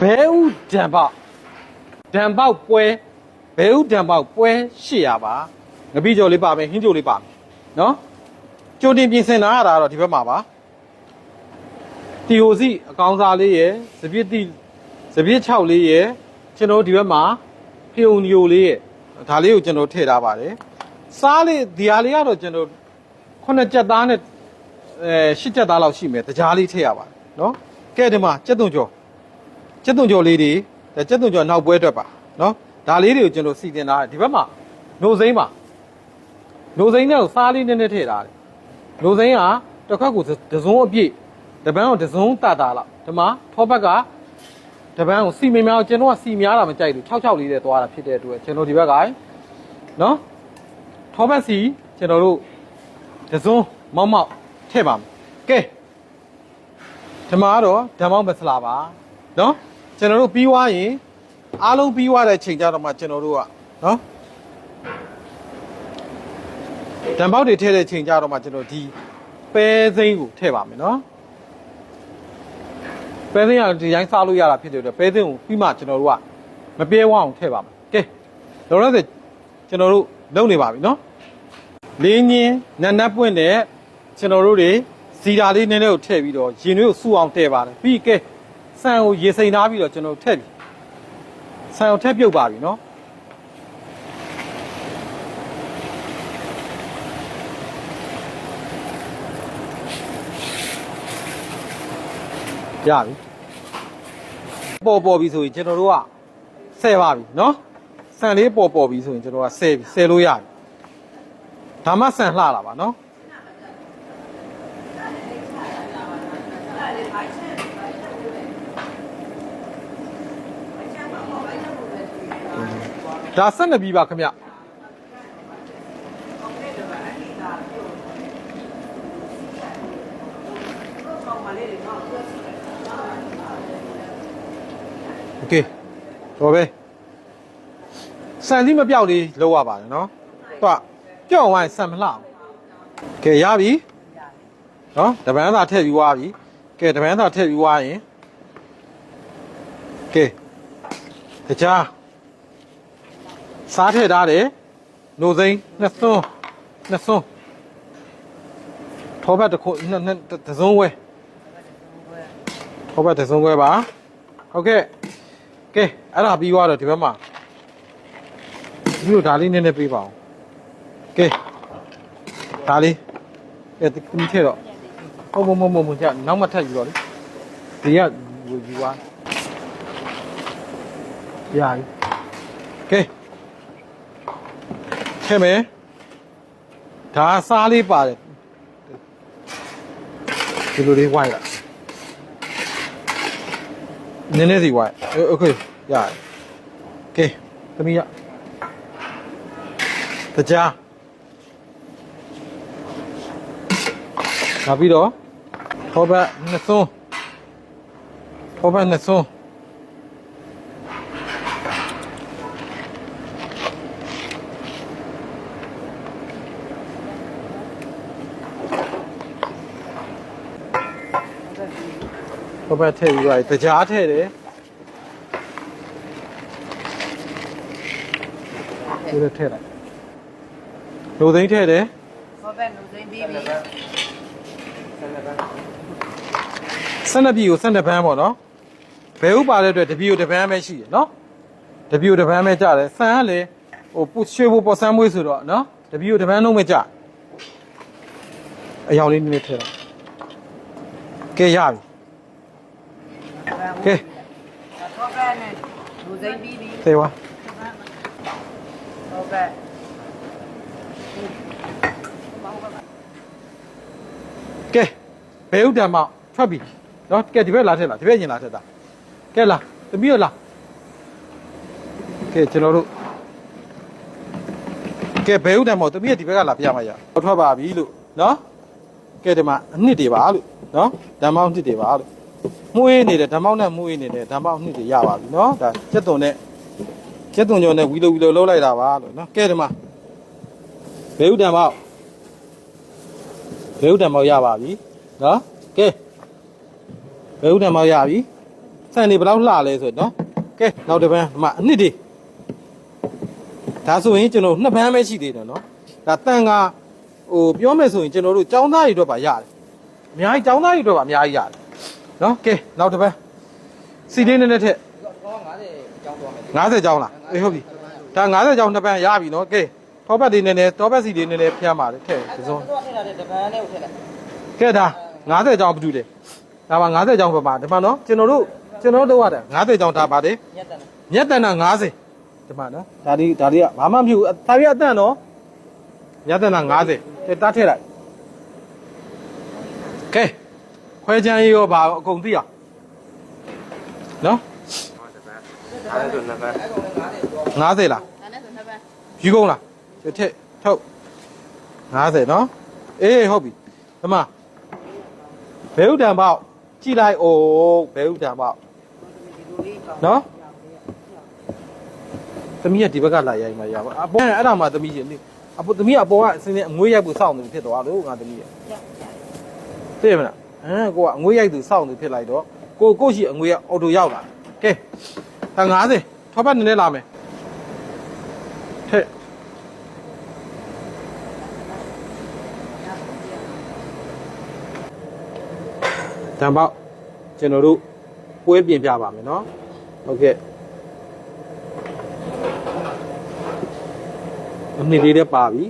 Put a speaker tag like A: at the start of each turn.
A: ဘဲဥဒံပေါက်ဒံပေါက်ပွဲဘဲဥဒံပေါက်ပွဲ800ပါငပိကြော်လေးပါမယ်ဟင်းကြော်လေးပါမယ်နော်ကြိုတင်ပြင်ဆင်လာရတာကတော့ဒီဘက်မှာပါတီဟိုစီအကောင်စားလေးရယ်စပစ်တိစပစ်6လေးရယ်ကျွန်တော်တို့ဒီဘက်မှာဖျုံညိုလေးရယ်ဒါလေးကိုကျွန်တော်ထည့်ထားပါတယ်စားလေးဒီဟာလေးကတော့ကျွန်တော်ခုနှစ်ကြက်သားနဲ့အဲရှစ်ကြက်သားလောက်ရှိမယ်တကြားလေးထည့်ရပါတယ်နော်ကဲဒီမှာကြက်သွန်ကြော် ကျက်သွန်ကြော်လေးတွေကျက်သွန်ကြော်နောက်ပွဲအတွက်ပါနော်ဒါလေးတွေကိုကျွန်တော်စီတင်ထားတယ်ဒီဘက်မှာ노စိမ့်ပါ노စိမ့်နဲ့ကိုစားလေးနည်းနည်းထည့်ထားတယ်노စိမ့်ကတစ်ခါကိုဒဇုံးအပြည့်တပန်းကိုဒဇုံးတာတာလောက်ဒီမှာထောဘက်ကတပန်းကိုစီမင်းများကျွန်တော်ကစီများတာမကြိုက်ဘူး66လေးနဲ့သွားတာဖြစ်တဲ့အတွက်ကျွန်တော်ဒီဘက်ကနော်ထောဘက်စီကျွန်တော်တို့ဒဇုံးမောက်မောက်ထည့်ပါမယ်ကဲဒီမှာကတော့ဓမ္မောက်မစလာပါနော် ကျွန်တော်တို့ပြီးွားရင်အားလုံးပြီးွားတဲ့ချိန်ကြတော့မှကျွန်တော်တို့ကနော်တံပေါက်တွေထည့်တဲ့ချိန်ကြတော့မှကျွန်တော်ဒီပဲစိမ့်ကိုထည့်ပါမယ်နော်ပဲစိမ့်ကဒီတိုင်းစားလို့ရတာဖြစ်တယ်တော့ပဲစိမ့်ကိုပြီးမှကျွန်တော်တို့ကမပြဲဝအောင်ထည့်ပါမယ်ကဲလောလောဆယ်ကျွန်တော်တို့လုပ်နေပါပြီနော်လင်းညင်းနတ်နတ်ပွင့်တဲ့ကျွန်တော်တို့တွေစီတာလေးနည်းနည်းကိုထည့်ပြီးတော့ရင်တွေကိုစူအောင်ထည့်ပါတယ်ပြီးကဲ ဆန်ကိုရေစိမ်ထားပြီးတော့ကျွန်တော်ထည့်ပြီဆန်ကိုထည့်ပြုတ်ပါပြီနော်ရပြီပေါ်ပေါ်ပြီဆိုရင်ကျွန်တော်တို့ကဆဲပါပြီနော်ဆန်လေးပေါ်ပေါ်ပြီဆိုရင်ကျွန်တော်ကဆဲပြီဆဲလို့ရပြီဒါမှဆန်လှလာပါနော် ဒါဆက်နေပြီပါခင်ဗျโอเคတော့ပဲစံသီးမပြောက်လေးလောက်ရပါတယ်နော်တော့ပြောင်းသွားရင်စံမလှအောင်ကဲရပြီနော်တပန်းသာထည့်ပြီးွားပြီကဲတပန်းသာထည့်ပြီးွားရင်ကဲတခြား စားထည့်ထားတယ်နိုစိမ့်နှစ်စွန်းနှစ်စွန်းထောပတ်တစ်ခုနှစ်နှစ်တစ်စုံဝဲထောပတ်တစ်စုံဝဲပါဟုတ်ကဲ့ကဲအဲ့ဒါပြီးသွားတော့ဒီဘက်မှာဒီလိုဒါလေးနည်းနည်းပေးပါအောင်ကဲဒါလေးကဲဒီထည့်တော့ဟုတ်မမမမကြနောက်မှထပ်ယူတော့လေဒီကယူယူသွားရပြီကဲ ခဲ့မယ်ဒါစားလေးပါတယ်ဒီလိုလေးဝိုင်းလာနည်းနည်းစီဝိုင်းโอเคရတယ်ကဲသမီးရတကြားနောက်ပြီးတော့ထောဘတ်နှစ်စွန်းထောဘတ်နှစ်စွန်း ဘဘထည့်ပြီးသွားပြီတကြားထည့်တယ်ဒီလိုထည့်လိုက်လူသိန်းထည့်တယ်
B: ဟုတ်ပဲလူသိမ်းပြီးပြီ
A: 12ပြည်ကို12ဘန်းပေါ့နော်ဘယ်ဥပါတဲ့အတွက်တပြည်ကိုတစ်ဘန်းပဲရှိတယ်နော်တပြည်ကိုတစ်ဘန်းပဲကြတယ်ဆန်ကလည်းဟိုပုရွှေဘပေါ်ဆန်းမွေးဆိုတော့နော်တပြည်ကိုတစ်ဘန်းလုံးပဲကြအယောင်လေးနည်းနည်းထည့်လိုက်ကဲရပြီ ကဲ
B: ဟုတ်ပဲနဲ့လူသိမ်းပြီးပြီ
A: သေပါ
B: ဟုတ်ပဲ
A: ကဲဘယ်ဥဒ္ဓမောက်ထွက်ပြီနော်ကဲဒီဘက်လာထက်လားဒီဘက်ရင်လာထက်တာကဲလာသမီးရလာကဲကျွန်တော်တို့ကဲဘယ်ဥဒ္ဓမောက်သမီးရဒီဘက်ကလာပြမရအောင်ထွက်ပါပြီလို့နော်ကဲဒီမှာအနှစ်တွေပါလို့နော်ဓမ္မောက်နှစ်တွေပါလို့ မှုေးနေတယ်ဓမ္မောက်နဲ့မှုေးနေတယ်ဓမ္မောက်နှစ်တွေရပါပြီနော်ဒါကျက်သွန်နဲ့ကျက်သွန်ကြောနဲ့ဝီလိုဝီလိုလုံးလိုက်တာပါလို့နော်ကဲဒီမှာဘယ်ဥဒ္ဓမောက်ဘယ်ဥဒ္ဓမောက်ရပါပြီနော်ကဲဘယ်ဥဒ္ဓမောက်ရပြီဆန်နေဘယ်လောက်လှလဲဆိုတော့နော်ကဲနောက်တစ်ပန်းဒီမှာအနှစ်ဒီဒါဆိုရင်ကျွန်တော်နှစ်ပန်းပဲရှိသေးတယ်နော်ဒါတန်ကဟိုပြောမယ်ဆိုရင်ကျွန်တော်တို့ចောင်းသားတွေအတွက်ပါရတယ်အများကြီးចောင်းသားတွေအတွက်ပါအများကြီးရတယ် နော်ကဲနောက်တစ်ပန်းစီလေးနည်းနည်းထက်
C: ကော50ကျောင်းသွားမယ်
A: 50ကျောင်းလားအေးဟုတ်ပြီဒါ50ကျောင်းနှစ်ပန်းရပြီနော်ကဲထောပတ်လေးနည်းနည်းတောပတ်စီလေးနည်းနည်းဖျက်ပါလေထဲဒီစုံ
C: တော့ထည့်လာတဲ့တပန်းနဲ့ကိုထည့်လိုက်ကဲ
A: ဒါ50ကျောင်းဘာတူလဲဒါပါ50ကျောင်းပဲပါဒီမှာနော်ကျွန်တော်တို့ကျွန်တော်တို့ရတယ်50ကျောင်းဒါပါတယ်
C: ညက်တယ်
A: မြတ်တနာ50ဒီမှာနော်ဒါဒီဒါတွေကဘာမှမဖြစ်ဘူးဒါပြအတန်နော်မြတ်တနာ50ကဲတတ်ထည့်လိုက်ကဲ ခွဲချမ်းရေးရောဘာအကုန်သိအောင်နော်
C: အဲ့ဒါဆိုနှစ်ပန်းအဲ့ကောင်50ကျော်
A: 50လား
B: ဒါနဲ့ဆိုနှစ်ပန်း
A: ယူကုန်လားဒီထက်ထုတ်50နော်အေးဟုတ်ပြီဒီမှာဘဲဥတံပေါက်ကြည့်လိုက်အိုးဘဲဥတံပေါက်
B: ဒီလိုလေးကောင်း
A: နော်သမီးကဒီဘက်ကလာရိုက်မှရပါအပေါ်အဲ့ဒါမှသမီးရှင်နေအပေါ်သမီးကအပေါ်ကအစင်းနဲ့အငွေးရိုက်ဖို့စောင့်နေဖြစ်သွားလို့ငါသမီးရသိရမလား ဟမ်ကိုကအငွေးရိုက်သူစောင့်နေဖြစ်လိုက်တော့ကိုကိုရှိအငွေးကအော်တိုရောက်လာကဲဒါ90ထောပတ်နည်းနည်းလာမယ်ထက်တံပေါက်ကျွန်တော်တို့ပွဲပြင်ပြပါမယ်နော်ဟုတ်ကဲ့အနှစ်လေးတည်းပါပြီ